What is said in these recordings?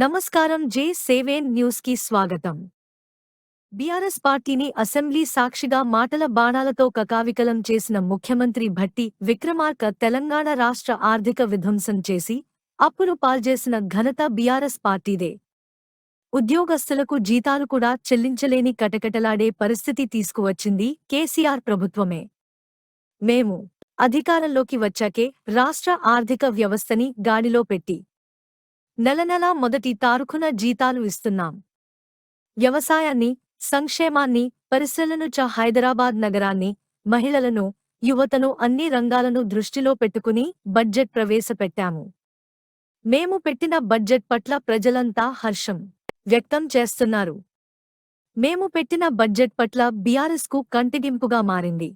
నమస్కారం జే సేవేన్ న్యూస్కి స్వాగతం. బీఆర్ఎస్ పార్టీని అసెంబ్లీ సాక్షిగా మాటల బాణాలతో కకావికలం చేసిన ముఖ్యమంత్రి భట్టి విక్రమార్క తెలంగాణ రాష్ట్ర ఆర్థిక విధ్వంసం చేసి అప్పులు పాల్చేసిన ఘనత బీఆర్ఎస్ పార్టీదే. ఉద్యోగస్తులకు జీతాలు కూడా చెల్లించలేని కటకటలాడే పరిస్థితి తీసుకువచ్చింది కేసీఆర్ ప్రభుత్వమే. మేము అధికారంలోకి వచ్చాకే రాష్ట్ర ఆర్థిక వ్యవస్థని గాడిలో పెట్టి నెలనెలా మొదటి తారుఖున జీతాలు ఇస్తున్నాం. వ్యవసాయాన్ని సంక్షేమాన్ని పరిశ్రమలను చ హైదరాబాద్ నగరాన్ని మహిళలను యువతను అన్ని రంగాలను దృష్టిలో పెట్టుకుని బడ్జెట్ ప్రవేశపెట్టాము. మేము పెట్టిన బడ్జెట్ పట్ల ప్రజలంతా హర్షం వ్యక్తం చేస్తున్నారు. మేము పెట్టిన బడ్జెట్ పట్ల బీఆర్ఎస్కు కంటిగింపుగా మారింది.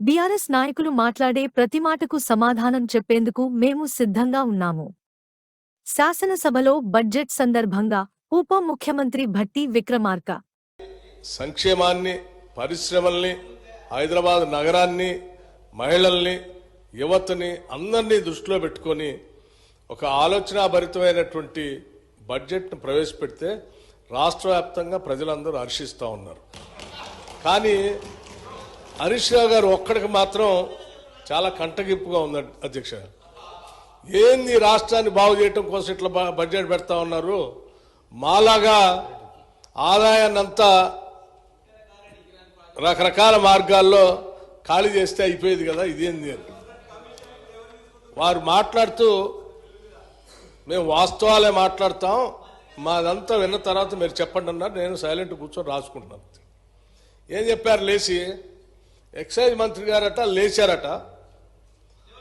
బీఆర్ఎస్ నాయకులు మాట్లాడే ప్రతి మాటకు సమాధానం చెప్పేందుకు మేము సిద్ధంగా ఉన్నాము. శాసనసభలో బడ్జెట్ సందర్భంగా ఉప ముఖ్యమంత్రి భట్టి విక్రమార్క. సంక్షేమాన్ని పరిశ్రమల్ని హైదరాబాద్ నగరాన్ని మహిళల్ని యువతని అందరినీ దృష్టిలో పెట్టుకొని ఒక ఆలోచనాభరితమైనటువంటి బడ్జెట్ను ప్రవేశపెడితే రాష్ట్ర వ్యాప్తంగా ప్రజలందరూ హర్షిస్తూ ఉన్నారు. కానీ హరీష్ రావు గారు ఒక్కడికి మాత్రం చాలా కంటగింపుగా ఉందండి అధ్యక్ష. ఏంది రాష్ట్రాన్ని బాగు చేయటం కోసం ఇట్లా బడ్జెట్ పెడతా ఉన్నారు? మాలాగా ఆదాయాన్నంతా రకరకాల మార్గాల్లో ఖాళీ చేస్తే అయిపోయేది కదా ఇదేంది అని. వారు మాట్లాడుతూ మేము వాస్తవాలే మాట్లాడతాం మాదంతా విన్న తర్వాత మీరు చెప్పండి అన్నారు నేను సైలెంట్ కూర్చొని రాసుకుంటున్నాను. ఏం చెప్పారు లేచి? ఎక్సైజ్ మంత్రి గారట లేచారట.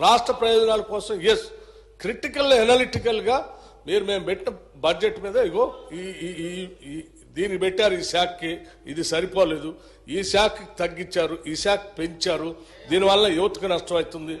రాష్ట్ర ప్రయోజనాల కోసం ఎస్ క్రిటికల్ ఎనలిటికల్గా మీరు మేము పెట్టిన బడ్జెట్ మీద ఇగో ఈ ఈ- ఈ- ఈ దీన్ని పెట్టారు ఈ శాఖకి ఇది సరిపోలేదు. ఈ శాఖకి తగ్గించారు ఈ శాఖ పెంచారు. దీనివల్ల యువతకు నష్టం అవుతుంది.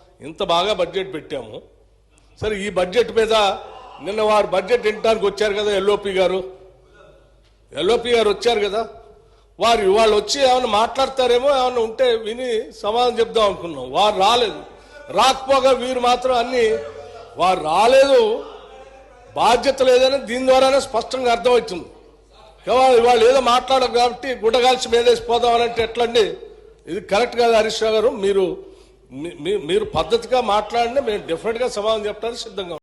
ఇంత బాగా బడ్జెట్ పెట్టాము. సరే ఈ బడ్జెట్ మీద నిన్న వారు బడ్జెట్ వినటానికి వచ్చారు కదా ఎల్ఓపి గారు? ఎల్ఓపి గారు వచ్చారు కదా? వారు వాళ్ళు వచ్చి ఏమైనా మాట్లాడతారేమో ఏమైనా ఉంటే విని సమాధానం చెప్దాం అనుకున్నాం. వారు రాలేదు. రాకపోగా వీరు మాత్రం అన్ని వారు రాలేదు. బాధ్యత లేదని దీని ద్వారానే స్పష్టంగా అర్థమవుతుంది. కేవలం వాళ్ళు ఏదో మాట్లాడరు కాబట్టి గుడ్డగాల్చి అని అంటే ఎట్లండి? ఇది కరెక్ట్ కాదు హరీష్ గారు మీరు మీరు పద్ధతిగా మాట్లాడినా మేము డెఫినెట్గా సమాధానం చెప్పడానికి సిద్ధంగా